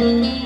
เ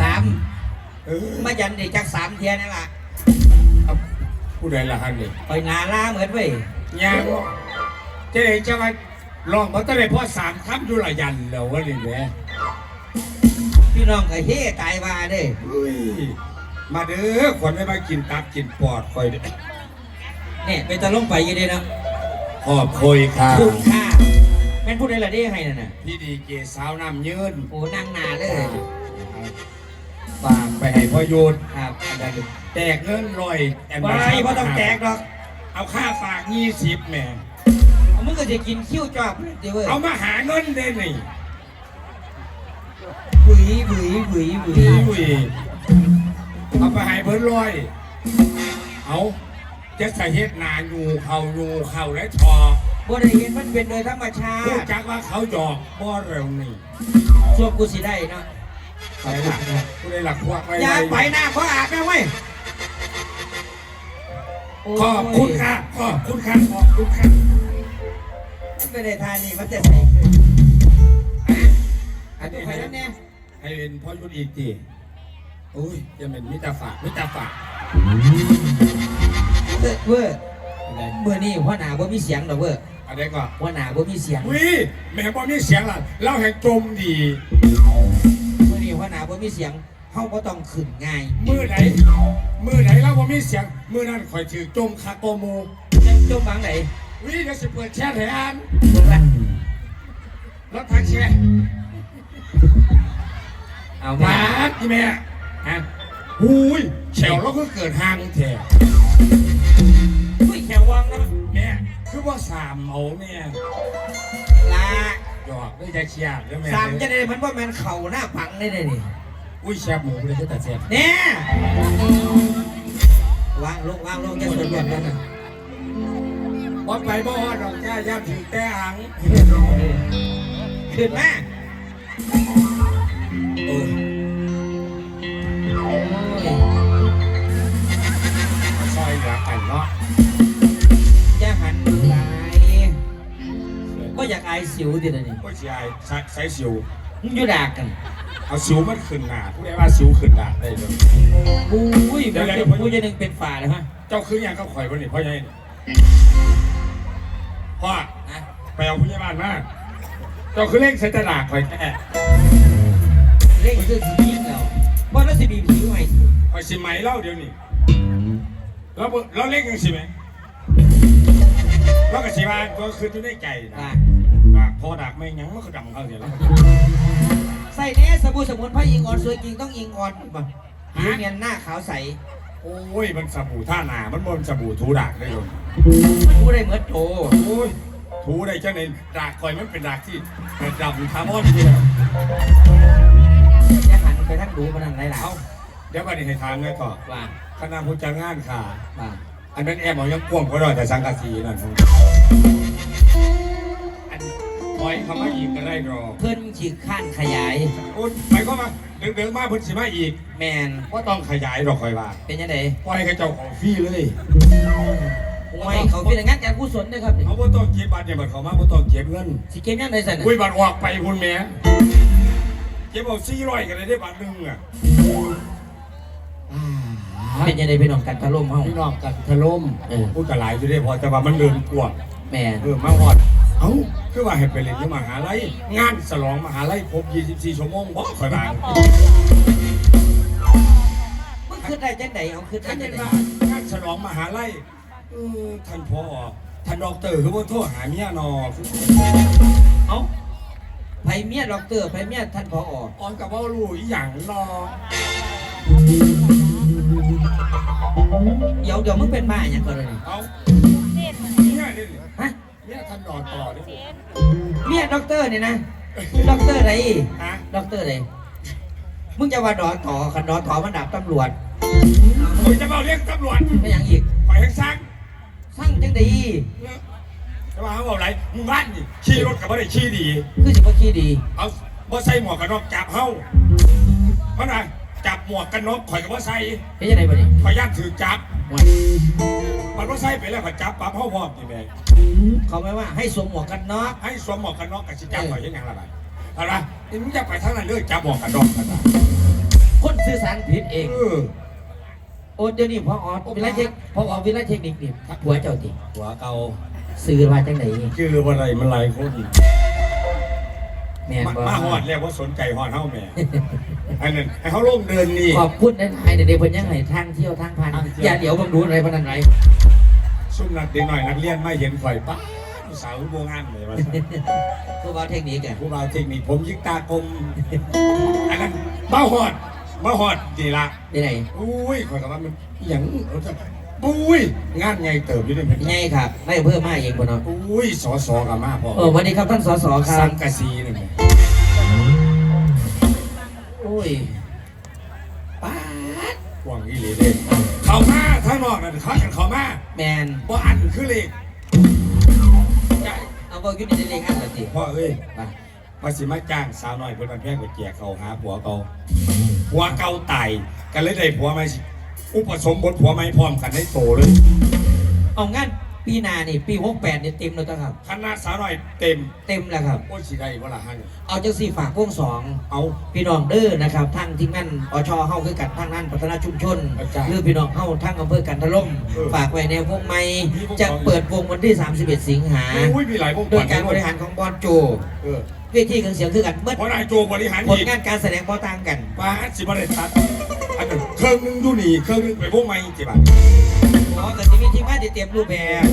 สามเออมายันเด็กจากสามเทียนั่นล่ะเอาผู้ใดละฮันนี่ไปนาล่าเหมือนเว้ยยางเนาะเจ๊จะมาลองมาตั้งแต่พ่อสามคำอยู่ละยันแล้ววะนี่แหละพี่น้องก็เฮ่ตายว่าเด้เฮ้ยมาเด้อคนได้มากินตับกินปอดคอยเด้อเนี่ยไปตะลงไปอยี่เด้เนาะขอบคุยค่ะคุ้มค่าแม่นพูดได้ละเด้ให้นั่นน่ะพี่ดีเกสาวน้ำยืนโอ้นั่งนาเลย ฝากไปให้พ่อโยนครับอันนั้นแตกเงินลอยแอนไปเพราะต้องแจกดอก เอาค่าฝากยี่สิบแหม่เอามึงก็จะกินคิ้วจอบเดี๋ยวเว้ยเอามาหาเงินเด้นี่หวีหวีหวีหวีอุ้ยเอาไปให้เพิ่นลอย เอาจะใส่เฮ็ดนาอยู่เขาอยู่เขาและชอบ่ได้เห็นมันเป็นโดยธรรมชาพูดติจักว่าเขาหยอกบ่เร็วนี่ช่วงกูสิได้เนาะ ไปหลักผู้ใดหลักพวกไว้อย่าไปหน้าเพราะอาบนะเว้ยขอบคุณค่ะขอบคุณค่ะขอบคุณค่ะไม่ได้ทานี่มันจะใส่อันนี้ให้แล้วเนี่ยให้เป็นพ่อยุทธอีกทีโอ้ยจะเป็นมิตรฝากมิตรฝากเว้ยเว้ยอเมื่อนี้หัวหนาบ่มีเสียงดอเว้ยอะไรก็หัวหนาบ่มีเสียงวิแม่บ่มีเสียงล่ะเราแห่งจมดี หัวหน้าบ่มีเสียงเฮาบ่ต้องขึ้นง่ายมือไหนมือไหนเราบ่มีเสียง มือนั้นคอยถือจมคาโกโมจะจมบางไหนวิเดี๋ยวสิเปิดแชทให้อ่านเบิ่งละรถทักแชทเอามามาที่แม่ฮะหูยแฉวเราก็เกิดห่างแท้อุ้ยแขววังนะแม่คือว่าสามเอาเนี่ยลา หยอกด้วยใจเชียร์แล้วแม่สามจะได้มันบ่แม่นเข่าหน้าปังได้เลยนี่อุ้ยแชบหมูเลยที่ตัดแชทแน่วางลงวางลงจะสวนกันนั่นน่ะว่าไปบ่ฮอดดอกจ้าย่ำถึงแต่อังขึ้นมาเออโอ้ยซอยเหลือกันเนาะจะ อยากอายสิวดิล่ะนี่ก็เชียร์ใส่ใส่สิวมึงอยู่ดากกันเอาสิวมันขึ้นหน้าผู้ใดว่าสิวขึ้นหน้าได้เลยอุ้ยเดี๋มัยนวๆเป็นผู้จะหนึ่งเป็นฝ่าเลยฮะเจ้าคือหยังเขาข่อยวันนี้พ่อใหญ่พ่อนะไปเอาผู้ใหญ่บ้านมาเจ้าคือเล่งใส่ตลาดข่อยแค่เร่งคือสียิงแล้วเพราะนั่นสิบีผิวใหม่ข่อยสิไหมเล่าเดี๋ยวนี้แล้วบ่แล้วเล่งยังสิไหมแล้วก็สิว่าก็คือที่ได้ใจนะ อะว่าพอดักไม่หยังมันก็ดำเขาเสียแล้วใส่เนี้ยสบู่สมุนไพรอิงออนสวยจริงต้องอิงออนป่ะผิวเนียนหน้าขาวใสโอ้ยมันสบู่ท่าหนามันบนสบู่ถูดักได้เลยผู้ได้เหมือนโตโอ้ยถูได้จังเลยดักข่อยมันเป็นดักที่เป็นดำคาร์บอนที่เดียวจะหันไปทั้งดูมันอะไรหล่ะเอาเดี๋ยววันนี้ให้ทางเลยก่อนว่าคณะผู้จ้างงานค่ะว่าอันนั้นแอบเอายังกวงก็ได้แต่สังกะสีนั่นอัน ปล่อยเขามาอีกก็ได้รอเพิ่นฉีกข้านขยาย โอ้ยไปก็มาเดินๆมาเพิ่นสิมาอีกแมนว่าต้องขยายดอกคอยว่าเป็นยังไงปล่อยให้เจ้าของฟรีเลยโอ้ยเขาเป็นอย่างนั้นการกุศลด้วยครับเขาบ่ต้องเก็บบัตรเนี่ยบัตรเขามาบ่ต้องเก็บเงินสิเกมยังไงสันน่ะอุ้ยบัตรออกไปพุ่นแหม่เก็บเอา400กันเลยได้บัตรหนึงอะเป็นยังไงพี่น้องกันทะลุมเฮา พี่น้องกันถล่มเออ พูดกันหลายอยู่ได้พอแต่ว่ามันเดินกวางแมนเออมาฮอดเอ้า คือว่าให้ไปเรียนที่มหาลัยงานฉลองมหาลัยครบ 24 ชั่วโมงบ่ค่อยบางมึงขึ้นได้จังไดเอาขึ้นได้ถ้าจัเป็งนไดว่างานฉลองมหาลัยท่านพ่อท่านดอกเตอร์คือว่าโทรหาเมียนอเอาไผเมียด็อกเตอร์ไผเมียท่านพอออนกับว่ารู้อีหยังนอเดี๋ยวเดี๋ยวมึงเป็นบ้าอย่างก่อนเลยนี่เอาเนี่ยนี่ฮะ เนี่ยท่านดอกต่อเนี่ยเมียด็อกเตอร์เนี่ยนะด็อกเตอร์ไหนฮะด็อกเตอร์ไหนมึงจะว่าดอต่อคันดอต่อมันดับตำรวจผมจะมาเรียกตำรวจไม่อย่างอีกปล่อยให้ซักสั่งจังดีจะมาบอกอะไรมึงบ้านนี่ขี่รถกับว่าได้ขี่ดี คือสิบ่ขี้ดี เอาบ่ใส่หมวกกันน็อกจับเฮาเพราะไง จับหมวกกันน็อกข่อยกับว่าใส่เฮ็ดยังไงบ่นี่ข่อยย่านถือจับว่ามันว่าใส่ไปแล้วข่อยจับปั๊บเฮาพร้อมนี่แม่เขาไม่ว่าให้สวมหมวกกันน็อกให้สวมหมวกกันน็อกกับสิจับข่อยยังไงล่ะบัดเอาละนี่มึงจะไปทางนั้นเลยจับหมวกกันน็อกกันนะคนสื่อสารผิดเองเออโอ้เดี๋ยวนี้พออวิไลเทคพออวิไลเทคนิคนี่หัวเจ้าติหัวเก่าสื่อมาจังไหนคืออะไรมันหลายคนแม่นมาบ่มาหอดแล้วว่าสนใจหอดเฮาแม่ อันนั้นให้เขาลงเดินนี่ขอบคุณในไทยเดี๋ยวเพิ่นยังให้ทางเที่ยวทางพันอย่าเดี๋ยวบังดูอะไรพนันไรซุ่มนักเด็กหน่อยนักเรียนไม่เห็นข่อยป้าสาวโบงานเลยว่าคือว่าเทคนิคแกผู้บ่าวเทคนิคผมยิกตากลมอันนั้นมาหอดมาหอดดีละที่ไหนอุ้ยข่อยกับว่ามันอหย่างปุ้ยงานไงเติบอยู่ด้วยเห็นไงครับไม่เพิ่มมาเองบ่เนาะอุ้ยสอสอกับมาพ่อเออวันนี้ครับท่านสสครัสับงกะสีนี่แหละโอ้ ยป้าดกว่างอีหลีเด้เขามาทางนอกนั่นเขากันเขามาแมนบ่อันคือเลขเอาบอกอยุ่ในเลขอันละติพ่อเอ้ยไปภาษีมาจ้างสาวน้อยเพิ่นมาแพงไปแจกเขาหาผัวเก่าผัวเก่าตายกันเลยได้ผัวใหม่สิอุปสมบทผัวใหม่พร้อมกันได้โตเลย เอางั้น ปีหน้านี่ปี68นี่เต็มแล้วจ้ะครับ คณะสาวน้อยเต็มเต็มแล้วครับ โอ้ยสิได้บ่ล่ะฮันเอาจังสี่ฝากวงสองเอา พี่น้องเด้อนะครับทางที่นั่นอชเฮาคือกันทางนั้นพัฒนาชุมชนอาจารย์หรือพี่น้องเฮาทางอำเภอกันทะล่มเออฝากไว้ในวงใหม่มีวงจะสองเปิดวงวันที่ 31 สิงหาอุ้ยมีหลายวงโดยการบริหารของบอลโจเออเวทีเครื่องเสียงคือกันเมื่อเพราะนายโจบริหารผลอีกงานการแสดงบ่ต่างกันป้าดสิบ่ได้ตัดอันนั้นเครื่องนึงดูนี่เครื่องนึงไปวงใหม่จิบาท อ๋อแต่ที่มีที่มาที่เตรียมรูปแบบ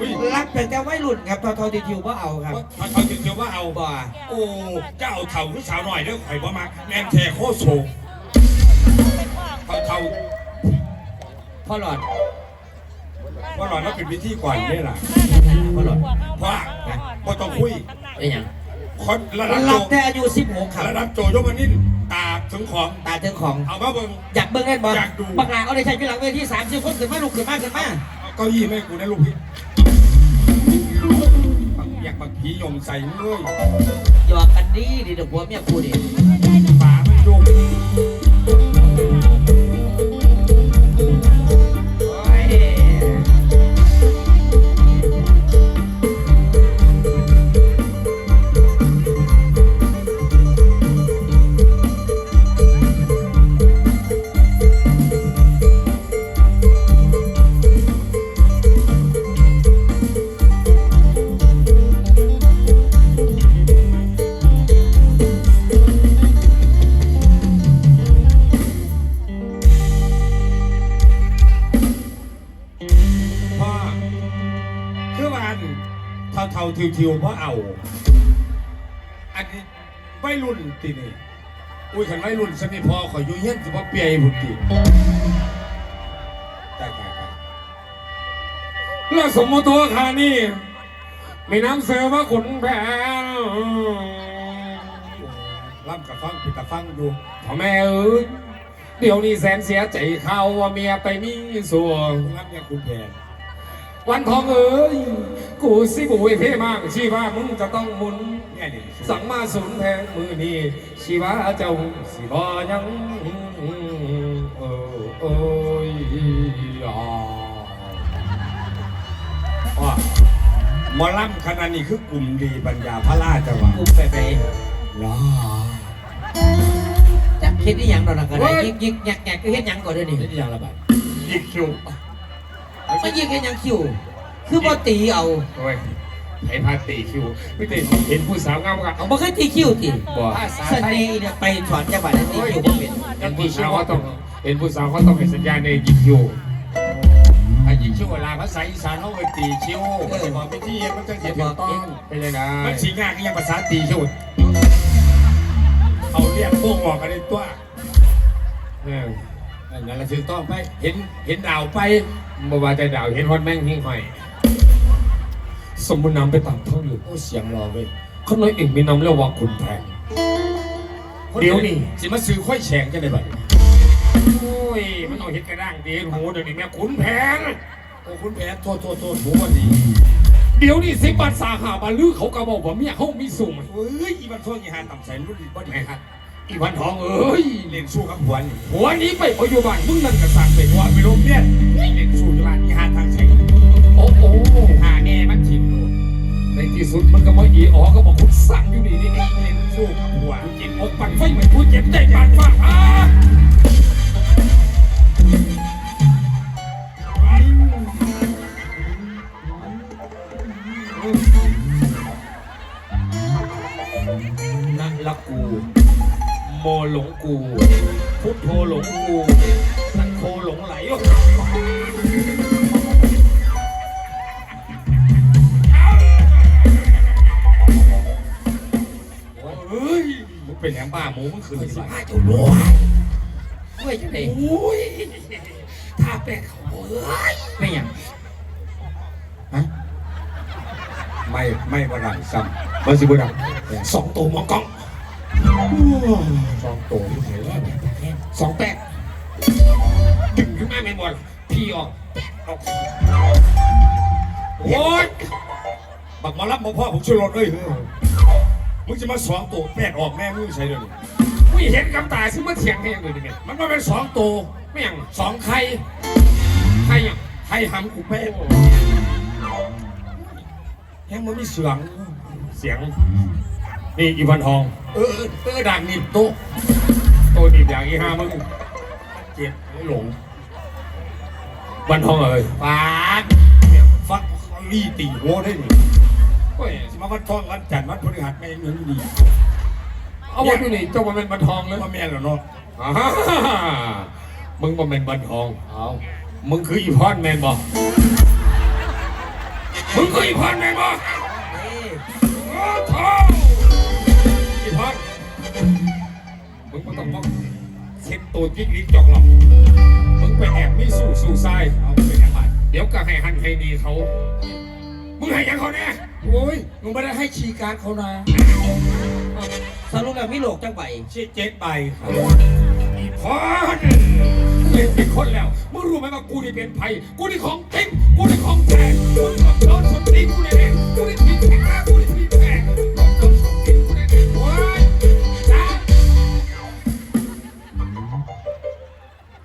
อุ้ยรับแต่แต่วัยรุ่นครับทอทอทีทิวว่าเอาครับว่าเขาถึงเดียวว่าเอาบ่โอ้เจ้าเถ่าหรือสาวหน่อยเด้อข่อยบ่มาแม่แท้โคตรโศกเขาเถ่าพ่อหลอดว่าหลอนแล้วเป็นวิธีก่อนนี่ล่ะพ่อหลอดเพราะว่าบ่ต้องคุยเป็นหยังคนระดับโจรับแต่อายุ16ครับระดับโจยมานิ่ ตาถึงของ ตาถึงของ เอามาเบิ่ง อยากเบิ่งเล่นบอลอยากดู บักหลาเอาได้ใช้ที่หลังเวที30คนขึ้นมาลุกขึ้นมาขึ้นมาเอาเก้าอี้ไม่กูนะลูกพี่บักอยากบักผียมใส่เลยหยอกกันดีดีเดี๋ยวผัวเมียกูดิ ยขันไม่พอขอยอยุ่เย็นสิพ่อเปียบุตรีตายตายตายแล้วสมมติตัวคานี่มีน้ำเสือว่าขุนแผนล่ำกับฟังปิดกับฟังดูพ่อแม่เอ้ยเดี๋ยวนี้แสนเสียใจเขาว่าเมียไปมีส่วนล่ำยังคุณแผน วันทองเอ้ยกูสิบุยเพ่มากชีว่ามึงจะต้องหมุนเนี่ยนี่สั่งมาสุนแทงมือนี่ชีว่าเจ้าสิบอยังเออโอ้ยอ่าว่าหมอล่ำขนาดนี้คือกลุ่มดีปัญญาพระราชวังกูไปไปล้อจะคิดได้ยังดอกนะก็ได้ยิกยิกแยกแยกก็เฮ็ดหยังก่อนเด้อนี่นี่ยังระบาดยิกคิว มายิกเฮ็ดหยังคิว คือบ่ตีเอา โอ้ยไอ้พาตีคิวไม่ตีเห็นผู้สาวงามกับเอาบ่เคยตีคิวติบ่เสน่ห์เนี่ยไปสอนจังหวัดนั้นตีคิวบ่เป็นเห็นผู้สาวเขาต้องเห็นผู้สาวเขาต้องให้สัญญาณในยิงอยู่โชิวเวลาภาษาอีสานเขาเอ่ยตีชิวมันจะบอกวิธีเฮ็ดมันจะเสียถูกต้องเป็นยังไงมันสีงานก็ยังภาษาตีชิวเอาเรียกพวกออกกันในตัวเนี่ย อันนั้นละถูกต้องไป เห็นเห็นดาวไปบ่ว่าแต่ดาวเห็นฮอดแม่งหิ้งหอยสมมุตินำไปตามท้องอยู่โอ้เสียงรอเว้ยเขาน้อยเองมีนำเรียกว่าขุนแผนเดี๋ยวนี่สิมาซื้อค่อยแฉงกันได้บ่โอ้ยมันต้องเห็นกระด้างดีหูเดี๋ยวนี้แม่ขุนแผนโอ้คุณแพ้โทษโทษโทษหูวันดีเดี๋ยวนี้สิบัตรสาขาบาลือเขาก็บอกว่าเมียเขามีสูงเฮ้ยอีบันทวงอีหาต่ำใส่รุ่นอีบ่ดีครับ อีวันทองเอ้ยเล่นสู้กับหัวนี่หัวนี้ไปพอยู่บ้านมึงนั่นกระสังไปหัวไปโรงเรียนเล่นสู้กับอีหาทางใส่โอ้โหหาแน่มันชิมโลดในที่สุดมันก็มาอีอ๋อก็บอกคุณสั่งอยู่นี่นี่นี่เล่นสู้กับหัวกินอกปั่นไฟเหมือนผู้เจ็บใจปานฟ้า มันสิบดังสองตัวหมอกล้องสองตัวที่ไหนแล้วเนี่ยสองแปดดึงขึ้นมาแม่นบอลพี่ออกออกโอ้ยบักหมารับมาพ่อผมช่วยรถเอ้ยมึงจะมาสองตัวแปดออกแม่มึงใช่เดี๋ยวนี้ไม่เห็นกับตาซึ่งมาเถียงให้ยังไงเนี่ยมันมาเป็นสองตัวไม่ยังสองไข่ใครยังไข่หำกูแป๊ดยังมันมีเสียงเสียง นี่อีวันทอง เออเออเออดังนี่โต๊ะโตดีบอย่างอีห้ามึงเจ็บหลงวันทองเอ้ยปากเนี่ยฟักรีตีหัวได้นี่โอ้ยสิมาวัดทองวันจันทร์วันพฤหัสไม่เงินดีเอาวันอยู่นี่เจ้าวันเป็นวันทองเลยมาแม่นแล้วเนาะอ่าฮ่ามึงบ่เป็นวันทองเอามึงคืออีพอนแมนบ่มึงคืออีพอนแมนบ่ ต้องมาเช็ดตัวจิ๊กลิกจอกหรอกมึงไปแอบมีสู่สู่ทรายเอาไปแอบไปเดี๋ยวก็ให้หันให้ดีเขา มึงให้ยังเขาแน่โอ้ยมึงไม่ได้ให้ชีการดเขานะสรุปแล้วมีโลกจังใบเช็ดเจ็ดใบครับอีพอนเล่นเป็นคนแล้ว มึงรู้ไหมว่ากูนี่เป็นไผ่กูนี่ของจริงกูนี่ของแท้มึงต้องโดนสตีกูแน่ๆกูนี่ทีแ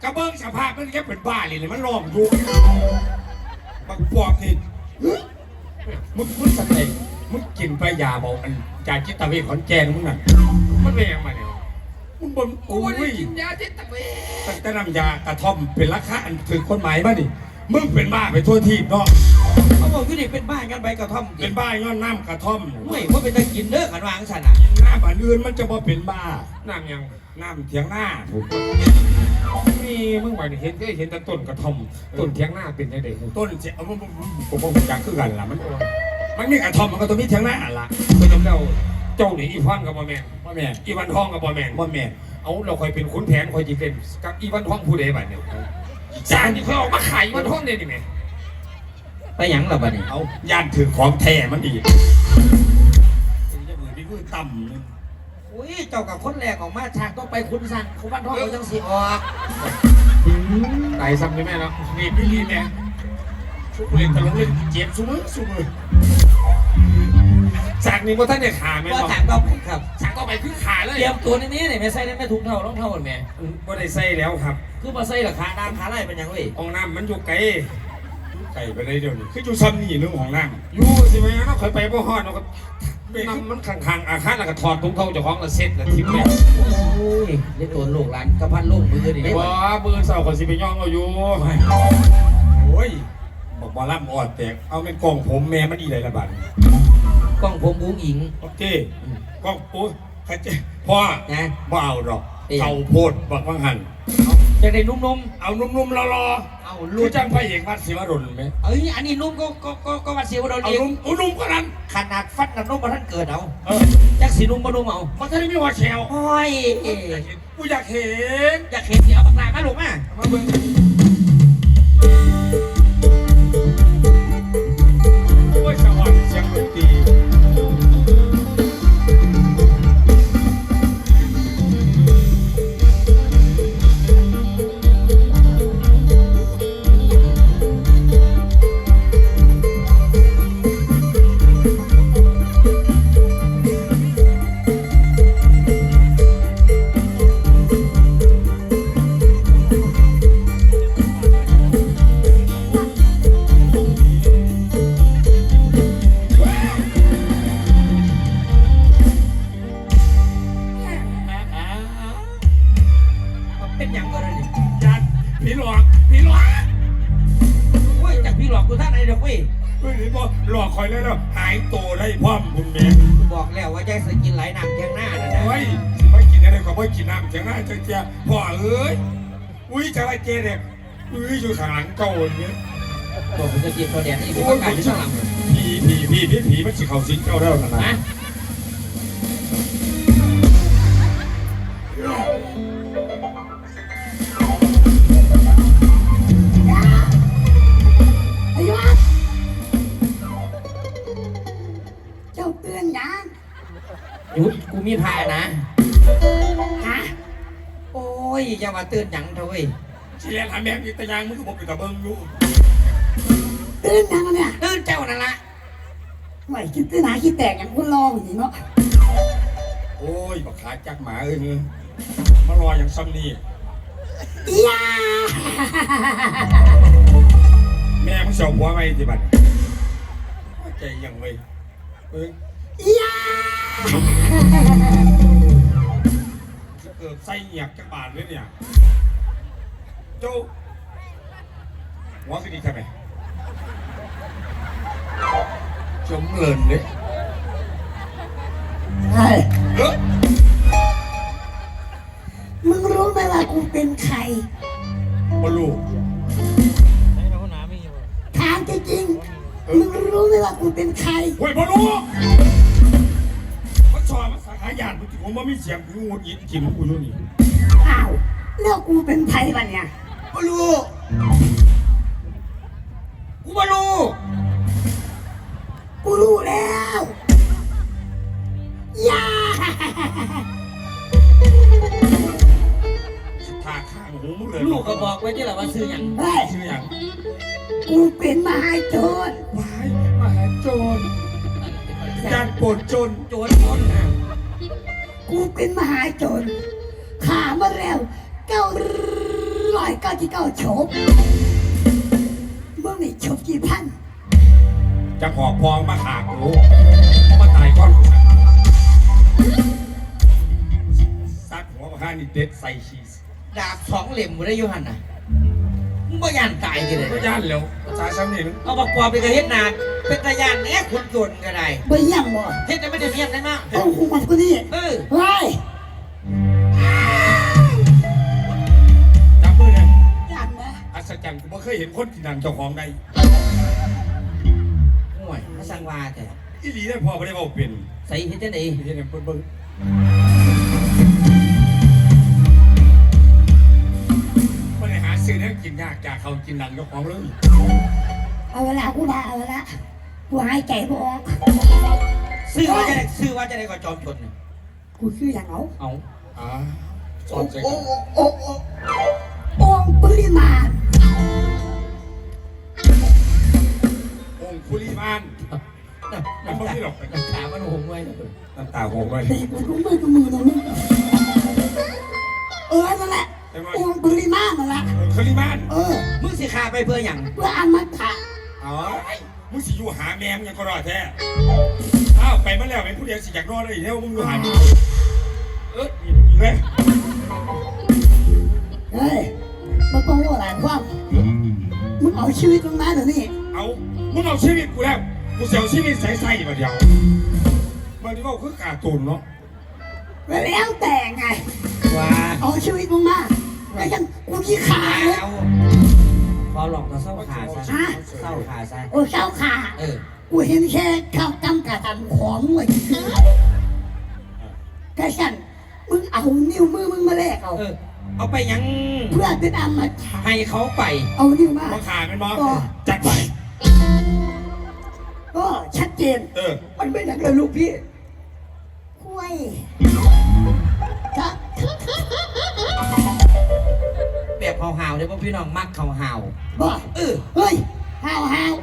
ระเบื้องสภาพมันแค่เป็นบ้าเลยเลยมันร้องอยู่บักปอบนี่เฮ้ยมึงมึงสเต็กมึงกินไปยาบอกอันยาจิตเวชขอนแก่นมึงน่ะมันเป็นยังไงเนี่ยมึงบนกูโอ้ไม่ได้ยกินยาจิตเวชตั้งแต่น้ำยากระท่อมเป็นราคาอันถือคนหมายบ้านี่มึงเป็นบ้าไปทั่วทีบเนาะเขาบอกอยู่นี่เป็นบ้านกันใบกระท่อม เป็นบ้าย้อนน้ำกระท่อมไม่เพราะเป็นตะกินเด้อขันวางสันอะน้ำอันอื่นมันจะบ่เป็นบ้าน้ำยัง น้ำเถียงหน้าผมมีมึงว่าเห็นก็เห็นแต่ต้นกระท่อมต้นเทียงหน้าเป็นยังไงต้นเสียเอาผมผมผมผมอยากคือกันล่ะมันมันมีกระท่อมมันก็ต้องมีเถียงหน้าล่ะเคยจำได้เจ้าหนีอีพอนกับบอแมนว่าแม่อีวันทองกับบอแมนว่าแม่เอาเราคอยเป็นขุนแผนคอยจีเป็นกับอีวันทองผู้ใดบัดเนี่ยจานที่เขาออกมาขายอีวันทองเนี่ยนี่แม่ไปหยังล่ะบัดนี้เอาย่านถือของแท้มันอีกจะมือที่มือต่ำเลย อุ้ยเจ้ากับคนแรกออกมาฉากต้องไปคุณสั่งคุณบ้านท่องเขาจังสีออกตายซ้ำใช่ไหมเนาะรีบรีบแม่ชุบเล่นตะลงเล่นเจ็บซุมือซุมือจากนี้ว่าท่านเนี่ยขาแม่ว่าบอกถามเราไปครับฉากต่อไปคือขาเลยเตรียมตัวในนี้เนี่ยไม่ใส่ได้ไม่ถุงเท่ารองเท่ากันแม่ก็ได้ใส่แล้วครับ คือมาใส่ราคาดามขาไล่เป็นหยังเว้ยห้องน้ำมันอยู่ไกลไก่ไปได้เดี๋ยวนี้คืออยู่ซ้ำนี่เรื่องของน้ำอยู่สิแม่เนาะคอยไปบ่ฮอดเนาะ ก็น้ำมันขังๆอาคารแล้วก็ถอดถุงเท้าเจ้าของละเซ็ตละทิ้งแม่โอ้ยได้ตัวลูกหลานกระพันลูกมือดิได้บ่บ่มือเสาร์ก็สิไปย่องเอาอยู่โอ้ยบอกบอลล่ำออดแตกเอาเป็นกล่องผมแม่มันอีไรละบาดกล้องผมบุ้งอิง โอเคกล้องโอ้ยใครจะพ่อนะบ่เอาดอกเอ๊ะเขาโพดบอกว่างหันเอา อยากได้นุ่มเอานุ่มๆรอๆเอาๆลูรู้กจังพระเอกวัดศิวดลไหมเอ้ย อันนี้นุ่มก็ก็ก็ก็วัดเสียวโดนเอาเองนุ่มเอานุ่มก็นั้น ขนาดฟัดน้ำนุ่มมาท่านเกิดเอาเออ จักสีนุ่มมานุ่มเอามันจะได้ไม่ว่าแชวโอ้ยกูอยากเห็นอยากเห็นเสียวบักลามาลูกมามาเบิ่ง ยอย่ามาเตือนหยังเถอะเว้ยสิเรียนหาแม่งอีตะยางมึงก็บอกอยู่ตะเบิงอยู่เตือนยังเนี่ยเตือนเจ้านั่นละไม่คิดตื้นหาคิดแตกอย่างคุณลองอย่างนี้เนาะโอ้ยบักขาจักหมาเอ้ยมึงมารออย่างซ้ำนี่อียาแม่มึงเสียวหัวไหมที่บัดใจยังเว้ยเอ้ยอียา เกิดไส้เหยียกจักบาทเลยเนี่ยเจ้าหัวคือดีทำไมจมเลินเลยเฮ้ยเออมึงรู้ไหมว่ากูเป็นใครบอลูถามจริงๆมึงรู้ไหมว่ากูเป็นใคร เฮ้ยบอลูมันช อบภาษาขายานมึงถึงผมว่ามีเสียงกูงดยินกินกูอยู่นี่อ้าวแล้วกูเป็นใครบ้เนี่ยบอ ที่เก้าโฉบมึงนี่โฉบกี่พันจะขอกพองมาขากูมาตายก้อนกูซัดหัวมาข้านี่เด็ดใส่ชีสดาบสองเหลี่ยมกูได้อยูหันน่ะมึงบ่ยานตายกันเลยก็ย่านแล้วภาษาซ้ำนี่นึงเอาบักปอบไปกระเฮ็ดนาเป็นตะยานแหน่คนจนก็ได้ไปยังบ่เฮ็ดได้ไม่ได้เมียนได้มากต้องคุมันกูนี่เออเฮ้ ย์กูไม่เคยเห็นคนกินนังเจ้าของใดห่วยมาสั่งว่าแต่อีหลีได้พอไม่ได้เอาเป็นใส่เฮ็ดจังได๋ไม่ใช่เนี่ยเบิ่งเบิ่งไม่ได้หาซื้อเนี่ยกินยากจากเขากินนังเจ้าของเลยเอาเวลากูมาเอาเวลากูหายใจบ่ออกซื้อว่าจะได้ซื้อว่าจะได้ก็จอมชนน่ะกูคืออย่างเอาเอาอ่าสโอ้อนใจโอ้กันโอ้โอ้โอ้องค์ปริมา คุลิมานมันบ่มีหรอกน้ำตามันโหงไว้นะเพิ่นน้ำตาหงไว้ตีกูรู้มือกับมือตรงนี้เออนั่นแหละองค์ปริมาณนั่นแหละองคุลิมานเออมึงสิฆ่าไปเพื่อหยังเพื่ออมตะอ๋อมึงสิอยู่หาแมมยังก็รอดแท้อ้าวไปมาแล้วเป็นผู้เดียวสิอยากรอดเลยเนี่ยมึงอยู่หาเอออีกเลยเฮ้ยมันต้องว่าหลายความมึง เอาชีวิตมึงมาเดี๋ยวนี้เอามึงเอาชีวิตกูแล้ว กูเสียชีวิตใส่ใส่มาเดียวมันนี่ก็คือการ์ตูนเนาะแล้วแต่ไงว่าเอาชีวิตมึงมาไงแล้วยังกูขี้ขาเลยเอาพอหลอกก็เศร้าขาซะฮะ เศร้าขาซะโอ้เจ้าขาเออกูเห็นแค่ข้าวจำกระตันของมึงกระสันมึงเอานิ้วมือมึงมาแลกเอา เออ เอาไปยังเพื่อเป็นอมตะให้เขาไปเอานิ้วมามาขาเป็นบอก็จัดไป ก็ชัดเจน เออ มันเป็นอย่างไรลูกพี่คุยครับแบบเห่าๆเดี๋ยวพวกพี่น้องมักเห่าบอกๆเออเฮ้ยห้าวห้าว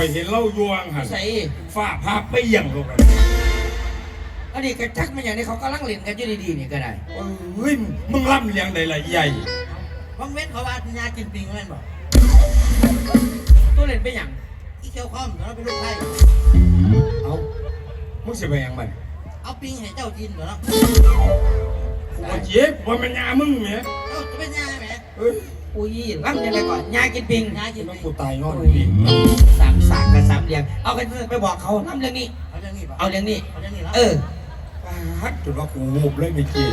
ข่อยเห็นเล่ายวงหันใส่ฝ้าภาพไปเยี่ยงลงไปอันนี้กระชักมาอย่างนี้เขากำลังเล่นกันอยู่ดีๆนี่ก็ได้เฮ้ยมึงล่ำเลียงใดละใหญ่บางเว้นเขาว่าญากินปิงแม่นบอกตัวเล่นไปอย่างอีเขียวคอมเราเป็นลูกไทยเอามึงสิไปยังมันเอาปิงให้เจ้ากินเหรอว่าเจ็บว่ามันยามึงเมียเจ้าจะเป็นยาไหมเอ้ยอุ้ยรับยังไงก่อนยากินปิงยากินน้องปิงกูตายงอนโอ้ยพี่สามสากกับสามเรียงเอากันไปบอกเขาน้ำเรื่องนี้ เอาเรื่องนี้ป่ะเอาเรื่องนี้เอาเรื่องนี้แล้วเออฮัดจนว่ากูหูบเลยไม่กี่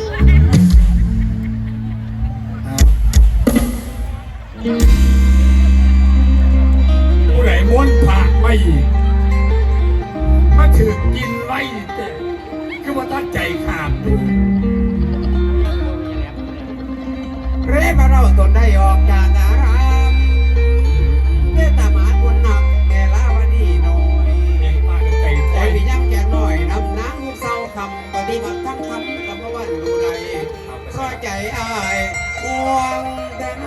ผู้ใดม้วนผ่าไม่มาถือกินไว้แต่คือว่าตั้งใจขาดอ เร่มาเราตนได้ออกจากอารามเมตตามาควหนำแก่ลาวดีน้อยเองมาใจใจคอยพี่ยังแก่น้อยนำน้ำลูกเศร้าคำปฏิบัติทั้งคำกับพระวันดูใดเพราใจอายห่วงแต่น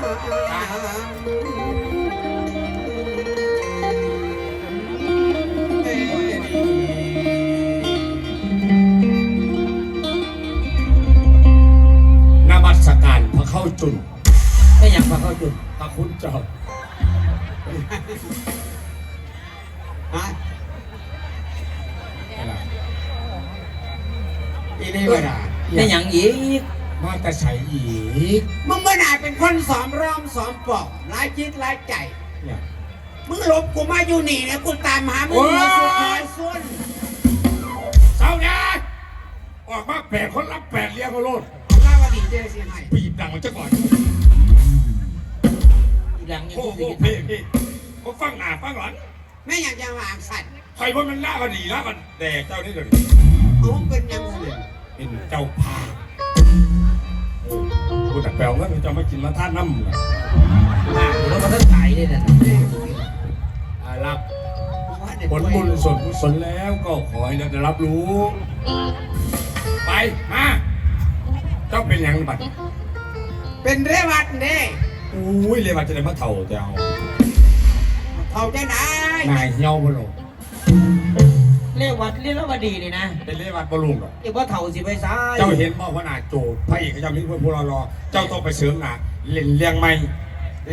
า อย่างอีกมาแต่ใส่อีกมึงไม่น่าเป็นคนสอมรอมสอมปอกหลายจิตหลายใจเนี่ยมึงหลบกูมาอยู่นี่นะกูตามหามึงโอ้ยมาสุดท้ายส่วนเศร้าเนี่ยออกมาแปดคนรับแปดเรียกเขาโลดเล่าวดีเจสิให้ปีบดังมันจะก่อนอีหลังยังโอ้พูดโหอีกพี่พี่เขาฟังหน้าฟังหลังไม่อยากจะวางสัตว์ใครว่ามันล่ากันดีล่ากันแดกเจ้านี่เลยเอาเป็นยังไง เป็นเจ้าพากูแต่แปลว่ามันจะมากินมาท่าน้ำนะอ่าเดี๋ยวเราก็ต้องตายเลยนะอ่ารับผลบุญส่วนกุศลแล้วก็ขอให้ได้รับรู้ ไป มาเจ้าเป็นหยังบัดเป็นเรวัดเด้อุ้ยเลยว่าจะได้มาเถ่าเจ้าเขาจะได้นายเหี่ยวพะโล เรียกวัดเรียกว่าดีนี่นะเป็นเลวัดบำรุงหรอกเรียกว่าเถ่าสิไปซ้ายเจ้าเห็นว่าขนาดโจทย์พระเอกเจ้านี่เพื่อนพวกเรารอ เจ้าต้องไปเสริมหนาเล่นเลี้ยงไม่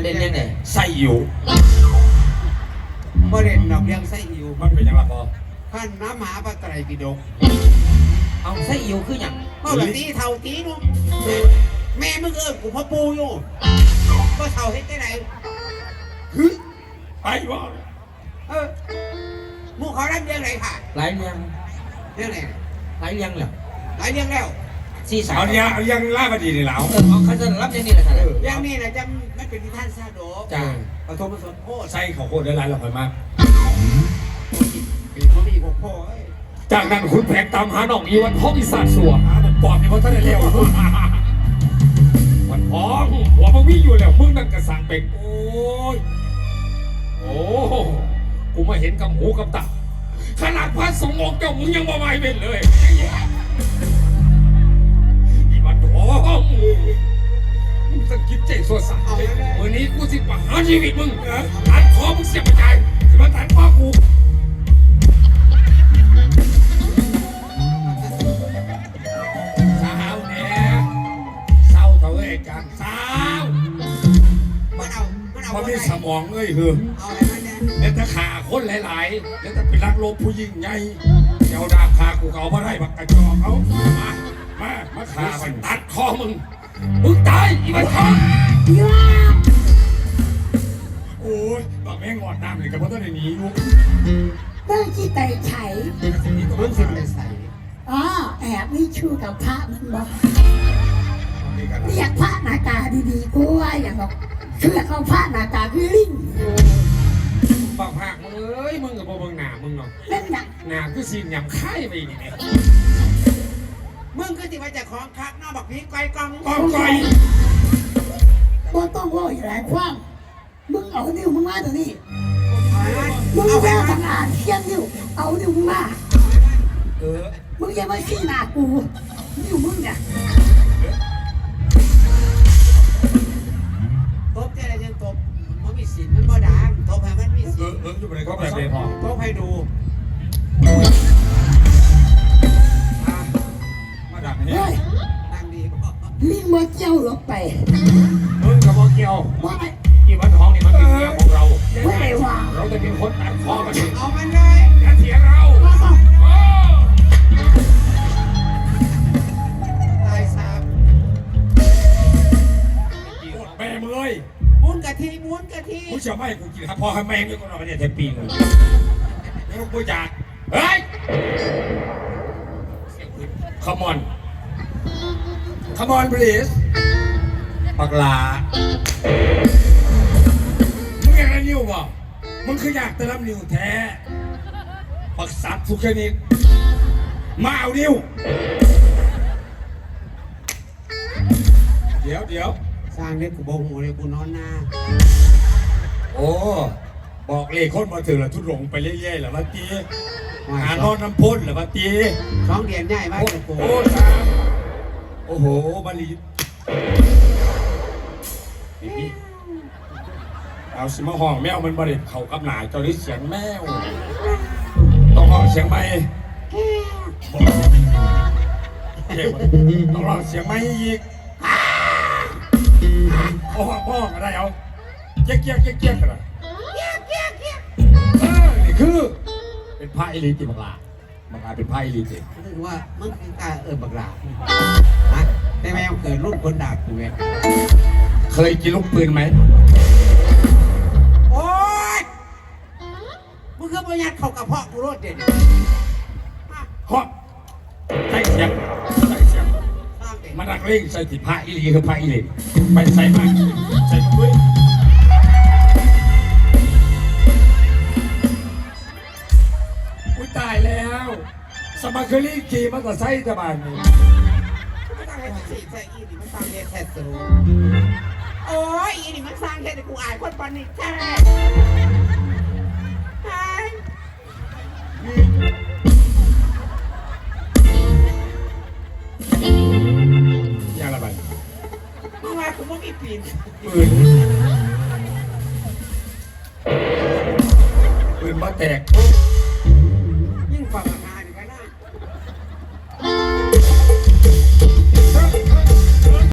เล่นเล่นไหนไส้อยู่ บ่เล่นดอกเลี้ยงไส้อิวมันเป็นอย่างไรพอขั้นน้ำหาปลาไตรปิฎกเอาไส้อิ๋วคืออย่างเมื่อแบบตีเท่าตีนุ่มแม่มึงเอิ้นกูพ่อปูอยู่ก็เท่าเฮ็ดได้ไหนฮึไปวะเออหมู่เขารับเลี้ยงไรค่ะหลายเรียงเลี้ยงไหนหลายเรียงเหรอหลายเลี้ยงแล้วสี่สามเอาเนี่ยเอายังล่าบดีนี่แล้วเออเอาเขาจะรับอย่างนี้แหละท่านเลี้ยงนี่นะจะไม่เป็นที่ท่านซาโดจ้าปฐมสนโพธิไส้เขาโคตรได้หลายเราคอยมากปีเขามีพวกพ่อเอ้ยจากนั้นคุณแผกตามหาหนองอีวันห้องอีสานสัวหาผมปอบนี่เพราะท่านได้เร็ววันอ๋อหัวมึงมีอยู่แล้วมึงนั่นกระสังเป็กโอ้ยโอ้กูมาเห็นกับหูกับตา ขนาดพระสงฆ์องค์เจ้ามึงยังมาไม่เป็นเลยอีวันทองมึงต้องคิดใจสดใสวันนี้กูสิประหารชีวิตมึงตัดคอมึงเสียบไปใจสิมาตัดคอกูสาวเนี่ยเศร้าเถอะเอ้ยจังเศร้ามันเอามันเอามันอะไรมีสมองเอ้ยคือ เอาอะไรมาเนี่ยแล้วถ้าขาคนหลายๆ แล้วถ้าไปรักโลบผู้ยิ่งใหญ่เจ้าดาบขากูเขามาได้บักกระจอกเขามามามาขามันตัดคอมึงมึงตายอีบันทองยาโอ้ยบักแม่งงอดน้ำเลยกับพ่อต้นในนี้อยู่ตั้งที่ไต่ไฉมึงสิไปใส่อ๋อแอบนี่ชูกับพระมันบอกนี่กันเรียกพระหน้าตาดีๆกูว่าอย่างบอกเชื่อเขาพระหน้าตาคือลิง บักหักมึงเอ้ยมึงกับบ่มึงหนามึงเนาะเล่นหนักหนาคือสีนยำไข่ไปนี่เนี่ยมึงก็สิมาจากของคักนอกบักพีไกลกองกองไก่บ่ต้องว่าอยู่หลายความ มึงเอานิ้วมึงมาตัวนี้ มึงเอาไปแววมาทางอ่านเทียนนิ้ว เอานิ้วมึงมา เออ มึงอย่ามาขี้หน้ากู นิ้วมึงเนี่ย ดู come on please ปักหลา มึงอยากได้นิ้วบ่มึงคืออยากเติมนิ้วแท้ปักสัตว์ทุกชนิด มาเอานิ้ว เดี๋ยวเดี๋ยวสร้างเด็กกูบ่หูเลยกูนอนหน้า โอ้ บอกเลขคนมาถึงแล้วทุดหลงไปเรื่อยๆเหรอวะตีหานอนน้ำพ่นเหรอวะตีสองเดือนใหญ่มากโอ้เลยกู โอ้สาม โอ้โหบาลีนี่เอาสิมาห้องแมวมันบริเขากับหนาเจ้าได้เสียงแมวต้องห้องเสียงไหมต้องร้องเสียงไหมอีกโอ้ห้องห้องอะไรเอาเจ๊กเจ๊กเจ๊กเจ๊กกันนะเออนี่คือ เป็นพระอิริติบังลา บังลาเป็นพระอิริตินึกว่ามึงคือการเออบักหลาฮะแต่แมวเกิดรุ่นคนด่ากูไงเคยกินลูกปืนไหมโอ๊ยมึงคือประหยัดเข้ากับพ่อกูรถเด่นฮะใส่เสียงใส่เสียงสร้างเด่นมันรักเร่งใส่ติพระอิริคือพระอิริไปใส่มาใส่ด้วยอุ้ย สมาคลีขี่มันก็ใส่ตะบานนี่ไม่ต้องให้สิใส่อีนี่มันสร้างเด่นแท้สูโอ้ยอีนี่มันสร้างเด่นกูอายคนปานนี้แท้ใช่ยังละบายมึงว่ากูไม่มีปีนปืนปืนมาแตก